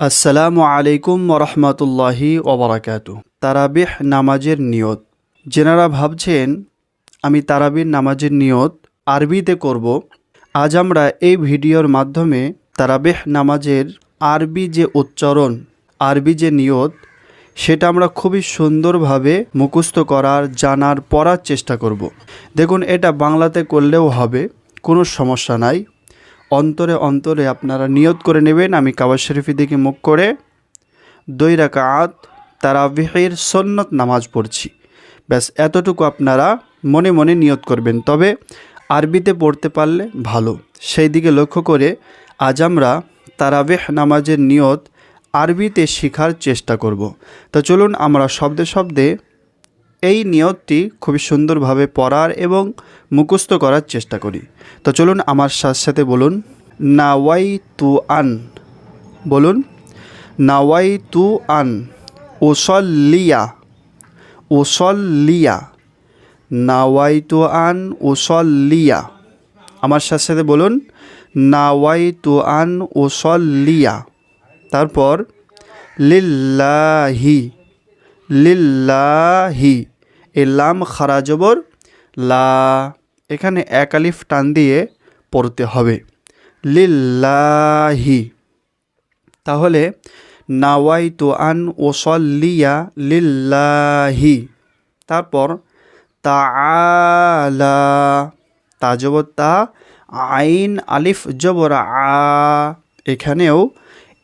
আসসালামু আলাইকুম রহমতুল্লাহি ওবরাকাতু তারাবিহ নামাজের নিয়ত। যেনারা ভাবছেন, আমি তারাবির নামাজের নিয়ত আরবিতে করব আজ আমরা এই ভিডিওর মাধ্যমে তারাবিহ নামাজের আরবি যে উচ্চারণ, আরবি যে নিয়ত, সেটা আমরা খুবই সুন্দরভাবে মুখস্থ করার, জানার, পড়ার চেষ্টা করব। দেখুন, এটা বাংলাতে করলেও হবে, কোনো সমস্যা নাই। অন্তরে অন্তরে আপনারা নিয়ত করে নেবেন। আমি কাবা শরীফি দিকে মুখ করে দুই রাকাত তারাবিহের সন্নত নামাজ পড়ছি। ব্যাস, এতটুকু আপনারা মনে মনে নিয়ত করবেন। তবে আরবিতে পড়তে পারলে ভালো। সেই দিকে লক্ষ্য করে আজ আমরা তারাবিহ নামাজের নিয়ত আরবিতে শেখার চেষ্টা করব। তো চলুন আমরা শব্দে শব্দে এই নিয়তটি খুবই সুন্দরভাবে পড়ার এবং মুখস্থ করার চেষ্টা করি। তো চলুন আমার সাথে সাথে বলুন নাওয়াই তু আন। বলুন নাওয়াই তু আন। ওসল্লিয়া ওসল্লিয়া নাওয়াই তু আন ওসল্লিয়া আমার সাথে সাথে বলুন নাওয়াই তু আন ওসল্লিয়া তারপর, লিল্লাহি। লিল্লাহি। এই লাম খারা জবর, লা, এখানে এক আলিফ টান দিয়ে পড়তে হবে। লিল্লাহি। তাহলে নাওয়াই তো আন ওসল্লিয়া লিল্লাহি। তারপর, তাআলা। তা জবর, তা আইন আলিফ জবর, আ। এখানেও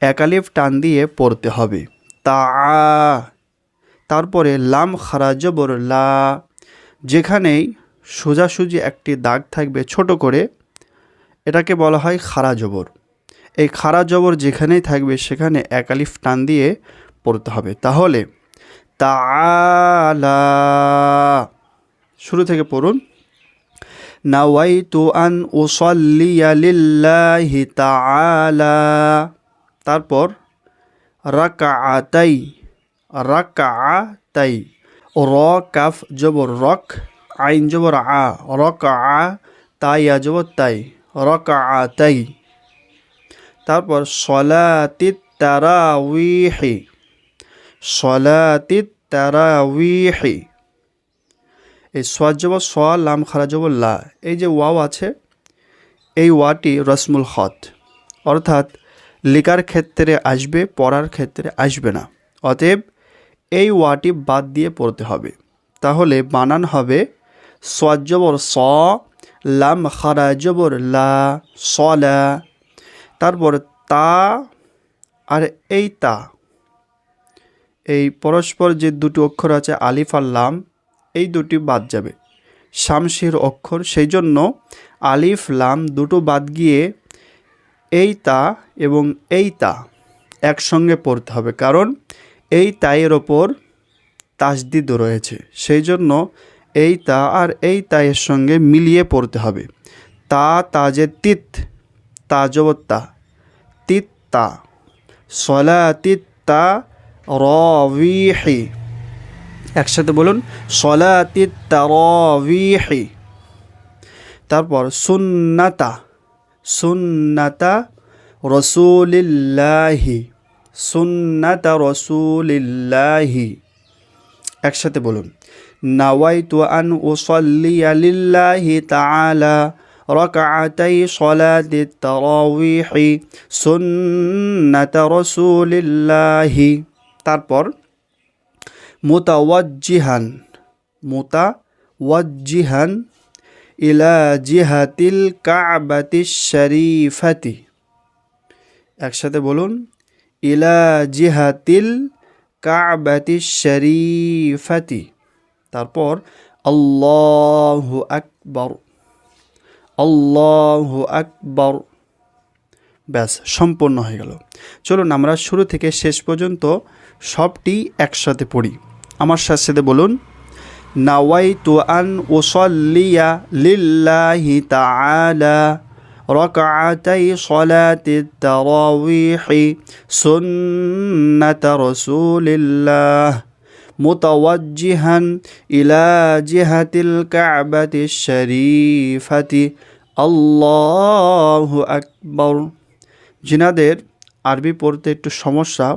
এক আলিফ টান দিয়ে পড়তে হবে। তা তারপরে লাম খারা জবর লা, যেখানেই সোজাসুজি একটি দাগ থাকবে ছোট করে, এটাকে বলা হয় খারা জবর এই খারা জবর যেখানেই থাকবে, সেখানে এক আলিফ টান দিয়ে পড়তে হবে। তাহলে তালা শুরু থেকে পড়ুন। নাওয়াইতু আন উসাল্লিয়া লিল্লাহি তাআলা, তারপর রাকাআতাই। রাকাআতাই র কাফ জবর রক আইন জবর আ রকা তাই আ জবর তাই রকাআতাই তারপর সলাতিত তারাউইহি সলাতিত তারাউইহি এই সোয়াজ জবর স লাম খারা জবর লা এই যে ওয়াও আছে এই ওয়াটি রসমুল হত অর্থাৎ লেখার ক্ষেত্রে আসবে পড়ার ক্ষেত্রে আসবে না অতএব এই ওয়াটি বাদ দিয়ে পড়তে হবে। তাহলে বানান হবে সোয়াজ জবর স, লাম খারা জবর লা। সলা তারপর তা আর এই তা। এই পরস্পর যে দুটি অক্ষর আছে, আলিফ আর লাম, এই দুটি বাদ যাবে। শামসির অক্ষর, সেই জন্য আলিফ, লাম দুটো বাদ গিয়ে এই তা এবং এই তা একসঙ্গে পড়তে হবে। কারণ এই তাইয়ের ওপর তাসদিদ রয়েছে। সেই জন্য এই তা আর এই তাইয়ের সঙ্গে মিলিয়ে পড়তে হবে। তা তাজে তিত, তাজবত্তা। তিত্তা। সলা তিত্তা রবিহি। একসাথে বলুন সলাতি তারবিহি তারপর সুন্নাতা সুন্নাতা রসুলিল্লাহি। সুন্নাতা রসুলিল্লাহি একসাথে বলুন নাওয়াইতু আন উসাল্লিয়া লিল্লাহি তাআলা ركعتي صلاة التراويح سنة رسول الله তারপর মুতাওয়াজ্জিহান মুতাওয়াজ্জিহান ইলা জিহাতিল কাবাতি শরীফাতি একসাথে বলুন ইলা জিহাতিল কাবাতি শরীফাতি। তারপর, আল্লাহু আকবর আল্লাহু আকবর। ব্যাস, সম্পূর্ণ হয়ে গেল। চলুন আমরা শুরু থেকে শেষ পর্যন্ত সবটি একসাথে পড়ি। আমার সাথে সাথে বলুন, নাওয়াইতু আন ওসল্লিয়া লিল্লাহি তাআলা। ركعتي صلاة التراويح سنة رسول الله متوجها إلى جهة الكعبة الشريفة الله أكبر জিনাদের আরবি পড়তে একটু সমস্যা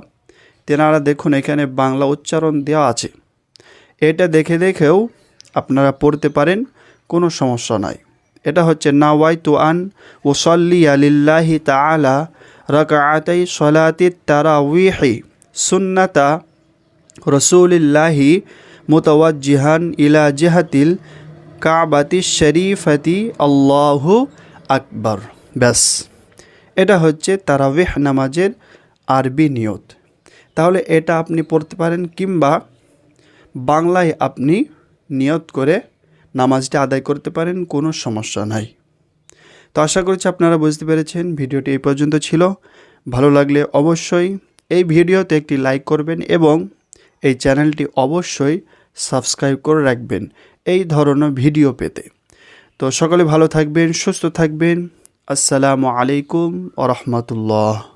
তেনারা দেখুন এখানে বাংলা উচ্চারণ দেওয়া আছে এটা দেখে দেখেও আপনারা পড়তে পারেন কোনো সমস্যা নাই এটা হচ্ছে নাওয়াই তু আন ওসল্লি আলিল্লাহি তালা রকাআতাই সলাতি তারাউইহি সুন্নাতা রসুলিল্লাহি মুতওয়াজ্জিহান ইলা জিহাতিল কাবাতি শরীফতি আল্লাহু আকবর। ব্যাস। এটা হচ্ছে তারাবিহ নামাজের আরবি নিয়ত। তাহলে এটা আপনি পড়তে পারেন কিংবা বাংলায় আপনি নিয়ত করে নামাজটা আদায় করতে পারেন, কোনো সমস্যা নাই। তো আশা করছি আপনারা বুঝতে পেরেছেন, ভিডিওটি এই পর্যন্ত ছিল। ভালো লাগলে অবশ্যই এই ভিডিওতে একটি লাইক করবেন এবং এই চ্যানেলটি অবশ্যই সাবস্ক্রাইব করে রাখবেন এই ধরনের ভিডিও পেতে। তো সকলে ভালো থাকবেন, সুস্থ থাকবেন। আসসালামু আলাইকুম আ রহমতুল্লাহ।